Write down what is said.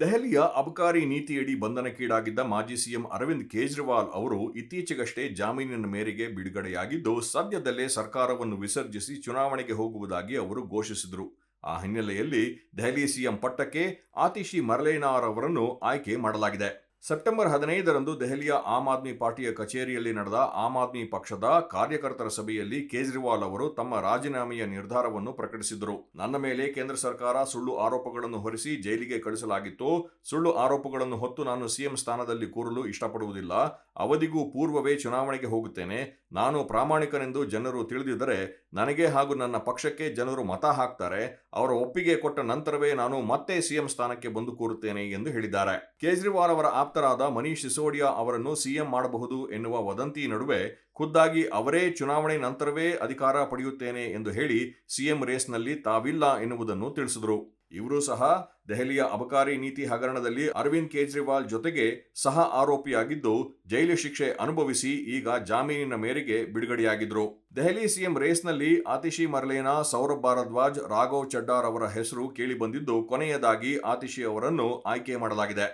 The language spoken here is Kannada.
ದೆಹಲಿಯ ಅಬಕಾರಿ ನೀತಿಯಡಿ ಬಂಧನಕ್ಕೀಡಾಗಿದ್ದ ಮಾಜಿ ಸಿಎಂ ಅರವಿಂದ್ ಕೇಜ್ರಿವಾಲ್ ಅವರು ಇತ್ತೀಚೆಗಷ್ಟೇ ಜಾಮೀನಿನ ಮೇರೆಗೆ ಬಿಡುಗಡೆಯಾಗಿದ್ದು, ಸದ್ಯದಲ್ಲೇ ಸರ್ಕಾರವನ್ನು ವಿಸರ್ಜಿಸಿ ಚುನಾವಣೆಗೆ ಹೋಗುವುದಾಗಿ ಅವರು ಘೋಷಿಸಿದರು. ಆ ಹಿನ್ನೆಲೆಯಲ್ಲಿ ದೆಹಲಿ ಸಿಎಂ ಪಟ್ಟಕ್ಕೆ ಆತಿಶಿ ಮರಲೇನಾರ್ ಅವರನ್ನು ಆಯ್ಕೆ ಮಾಡಲಾಗಿದೆ. ಸೆಪ್ಟೆಂಬರ್ ಹದಿನೈದರಂದು ದೆಹಲಿಯ ಆಮ್ ಆದ್ಮಿ ಪಾರ್ಟಿಯ ಕಚೇರಿಯಲ್ಲಿ ನಡೆದ ಆಮ್ ಆದ್ಮಿ ಪಕ್ಷದ ಕಾರ್ಯಕರ್ತರ ಸಭೆಯಲ್ಲಿ ಕೇಜ್ರಿವಾಲ್ ಅವರು ತಮ್ಮ ರಾಜೀನಾಮೆಯ ನಿರ್ಧಾರವನ್ನು ಪ್ರಕಟಿಸಿದರು ನನ್ನ ಮೇಲೆ ಕೇಂದ್ರ ಸರ್ಕಾರ ಸುಳ್ಳು ಆರೋಪಗಳನ್ನು ಹೊರಿಸಿ ಜೈಲಿಗೆ ಕಳಿಸಲಾಗಿತ್ತು. ಸುಳ್ಳು ಆರೋಪಗಳನ್ನು ಹೊತ್ತು ನಾನು ಸಿಎಂ ಸ್ಥಾನದಲ್ಲಿ ಕೂರಲು ಇಷ್ಟಪಡುವುದಿಲ್ಲ. ಅವಧಿಗೂ ಪೂರ್ವವೇ ಚುನಾವಣೆಗೆ ಹೋಗುತ್ತೇನೆ. ನಾನು ಪ್ರಾಮಾಣಿಕನೆಂದು ಜನರು ತಿಳಿದಿದ್ದರೆ ನನಗೆ ಹಾಗೂ ನನ್ನ ಪಕ್ಷಕ್ಕೆ ಜನರು ಮತ ಹಾಕ್ತಾರೆ. ಅವರ ಒಪ್ಪಿಗೆ ಕೊಟ್ಟ ನಂತರವೇ ನಾನು ಮತ್ತೆ ಸಿಎಂ ಸ್ಥಾನಕ್ಕೆ ಬಂದು ಕೂರುತ್ತೇನೆ ಎಂದು ಹೇಳಿದ್ದಾರೆ. ಕೇಜ್ರಿವಾಲ್ ಅವರ ಆಪ್ತರಾದ ಮನೀಶ್ ಸಿಸೋಡಿಯಾ ಅವರನ್ನು ಸಿಎಂ ಮಾಡಬಹುದು ಎನ್ನುವ ವದಂತಿ ನಡುವೆ ಖುದ್ದಾಗಿ ಅವರೇ ಚುನಾವಣೆ ನಂತರವೇ ಅಧಿಕಾರ ಪಡೆಯುತ್ತೇನೆ ಎಂದು ಹೇಳಿ ಸಿಎಂ ರೇಸ್ನಲ್ಲಿ ತಾವಿಲ್ಲ ಎನ್ನುವುದನ್ನು ತಿಳಿಸಿದರು. ಇವರು ಸಹ ದೆಹಲಿಯ ಅಬಕಾರಿ ನೀತಿ ಹಗರಣದಲ್ಲಿ ಅರವಿಂದ್ ಕೇಜ್ರಿವಾಲ್ ಜೊತೆಗೆ ಸಹ ಆರೋಪಿಯಾಗಿದ್ದು ಜೈಲು ಶಿಕ್ಷೆ ಅನುಭವಿಸಿ ಈಗ ಜಾಮೀನಿನ ಮೇರೆಗೆ ಬಿಡುಗಡೆಯಾಗಿದ್ದರು ದೆಹಲಿ ಸಿಎಂ ರೇಸ್ನಲ್ಲಿ ಆತಿಶಿ ಮರ್ಲೇನಾ, ಸೌರಭ್ ಭಾರದ್ವಾಜ್, ರಾಘವ್ ಚಡ್ಡಾರ್ ಅವರ ಹೆಸರು ಕೇಳಿಬಂದಿದ್ದು ಕೊನೆಯದಾಗಿ ಆತಿಶಿ ಅವರನ್ನು ಆಯ್ಕೆ ಮಾಡಲಾಗಿದೆ.